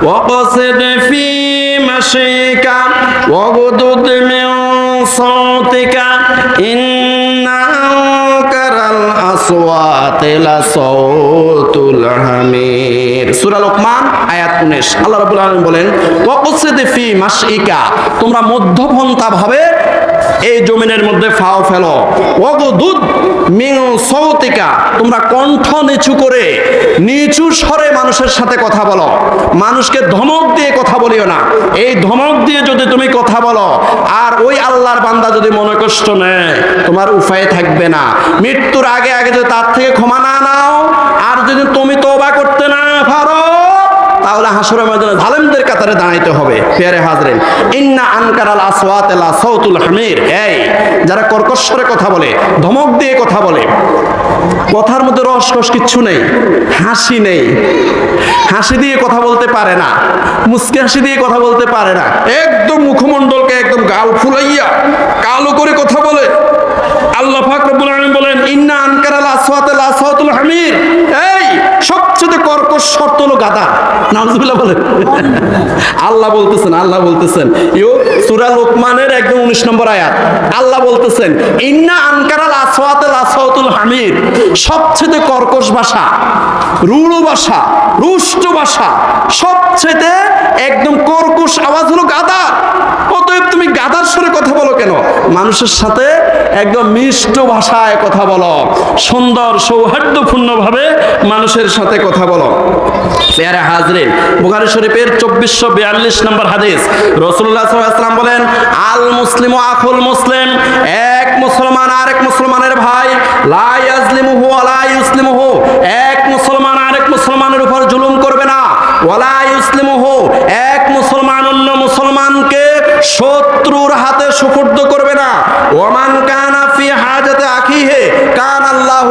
وقصد في مشيك واغضض من صوتك إن أنكر الأصوات لصوت الحمير সূরা লোকমান আয়াত 19 আল্লাহ রাব্বুল আলামিন বলেন ওয়াকসিদ ফি মাশইকা তোমরা মধ্যপন্থা ভাবে এই জমিনের মধ্যে ফাও ফেলো ওগদুদ মিন সৌতিকা তোমরা কণ্ঠ নিচু করে নিচু স্বরে মানুষের সাথে কথা বলো। মানুষকে ধমক দিয়ে কথা বলিও না। এই ধমক দিয়ে যদি তুমি কথা বলো, আর ওই আল্লাহর বান্দা যদি মনে কষ্ট নেয়, তোমার উপায় থাকবে না। মৃত্যুর আগে আগে যদি তার থেকে ক্ষমা না নাও আর যদি তুমি তোবা করতে না পারো তাহলে হাসরের ময়দানে জালেমদের কাতারে দাঁড়াইতে হবে। ফেরে হাজরেন, ইন্না আনকারাল আসওয়াত লা সাউতুল হামির। এই, যারা কর্কশ্বরে কথা বলে, ধমক দিয়ে কথা বলে, কথার মধ্যে রস রস কিচ্ছু নেই, হাসি নেই। হাসি দিয়ে কথা বলতে পারে না, মুসকি হাসি দিয়ে কথা বলতে পারে না। একদম মুখমণ্ডলকে একদম গাল ফুলাইয়া কালো করে কথা বলে। আল্লাহ পাক রব্বুল আলামিন বলেন, ইন্না আনকারাল আসওয়াত লা সাউতুল হামির। এই, সবচেয়ে কর্কশ শর্ত হলো গাদা। নাউজুবিল্লাহ বলেন। আল্লাহ বলতেছেন আল্লাহ বলতেছেন। ইও সূরা লোকমানের একদম 19 নম্বর আয়াত। আল্লাহ বলতেছেন, ইন্না আনকারাল আসওয়াতুল আসওয়াতুল হামির সবচেয়ে কর্কশ ভাষা, রূঢ় ভাষা, রুষ্ট ভাষা, সবচেয়ে একদম কর্কশ আওয়াজ হলো গাদা অতএব তুমি গাদার সুরে কথা বলো কেন? মানুষের সাথে একদম মিষ্ট ভাষায় কথা বলো। সুন্দর সৌহার্দ্যপূর্ণ ভাবে মানুষের সাথে কথা বলো। পেয়ারে হাজরে, বুখারি শরীফের চব্বিশশো বিয়াল্লিশ নম্বর হাদিস। রসুল্লাহ বলেন, আল মুসলিম আখুল মুসলিম, এক মুসলমান আরেক মুসলমানের ভাই, লা ইয়াজলিমুহু ওয়ালা ইউসলিমুহু এক মুসলমান আরেক মুসলমানের উপর জুলুম করবে না ওয়ালা ইউসলিমুহু এক মুসলমান অন্য মুসলমানকে শত্রুর হাতে সুপুর্দ করবে না ওমান কানা ফি হাজাতে আখিহে কান আল্লাহু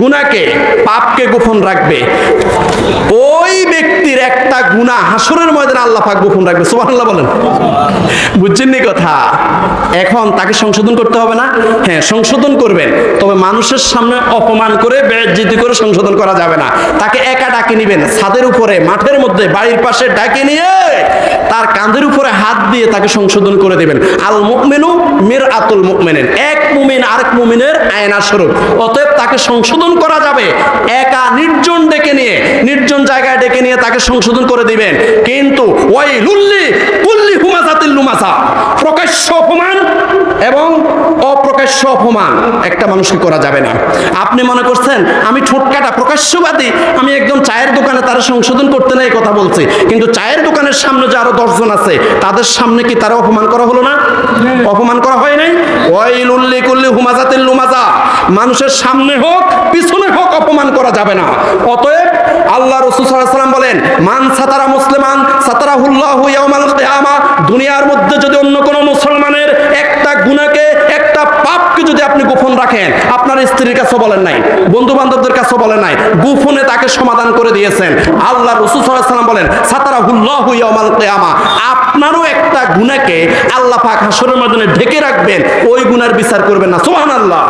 গুনাহকে পাপকে গোপন রাখবে। ওই ব্যক্তির একটা গুনাহ হাসরের ময়দানে আল্লাহ পাক গোপন রাখবে। সুবহানাল্লাহ বলেন। বুঝছেন নি কথা? এখন তাকে সংশোধন করতে হবে না? হ্যাঁ সংশোধন করবেন। তবে মানুষের সামনে অপমান করে বেজ্জিতি করে সংশোধন করা যাবে না। তাকে একা ডাকে নিবেন, ছাদের উপরে, মাঠের মধ্যে, বাড়ির পাশে ডাকে নিয়ে তার কাঁধের উপরে হাত দিয়ে তাকে সংশোধন করে দেবেন। আল মুকমেনু মির আতুল মুকমেনের এক মুমিন আরেক মুমিনের আয়না স্বরূপ। অতএব তাকে সংশোধন করা যাবে। একা নির্জন ডেকে নিয়ে, নির্জন জায়গায় ডেকে নিয়ে তাকে সংশোধন করে দিবেন। কিন্তু ওই লুল্লি কুল্লি হুমাজাতিল লুমাসা প্রকাশ্য অপমান এবং অপ্রকাশ্য অপমান একটা মানুষকে করা যাবে না। আপনি মনে করছেন, আমি ঠোঁটকাটা প্রকাশ্যবাদী, আমি একদম চায়ের দোকানে তারা সংশোধন করতে নেই কথা বলছি। কিন্তু চায়ের দোকানের সামনে যে আরও দশজন আছে, তাদের সামনে কি তারা অপমান করা হলো না? অপমান করা হয় নাই? ওই লুল্লি কুল্লি হুমাজাতিল লুমাজা মানুষের সামনে হোক, পিছনে হোক অপমান করা যাবে না। অতএব আল্লাহ রসুল বলেন, মান সাতারা মুসলিমান, সাতারাহুল্লাহু দুনিয়ার মধ্যে যদি অন্য কোনো মুসলমানের একটা গুনাহকে, একটা পাপকে যদি আপনি গোপন রাখেন, আপনার স্ত্রীর কাছে বলেন নাই বন্ধু বান্ধবদের কাছে বলেন নাই, গোপনে তাকে সমাধান করে দিয়েছেন। আল্লাহ রসুল বলেন, সাতারাহুল্লাহু ইয়াউমাল কিয়ামা আপনারও একটা গুনাহকে আল্লাহ পাক হাসরের ময়দানে ঢেকে রাখবেন, ওই গুনার বিচার করবেন না। সুবহানাল্লাহ।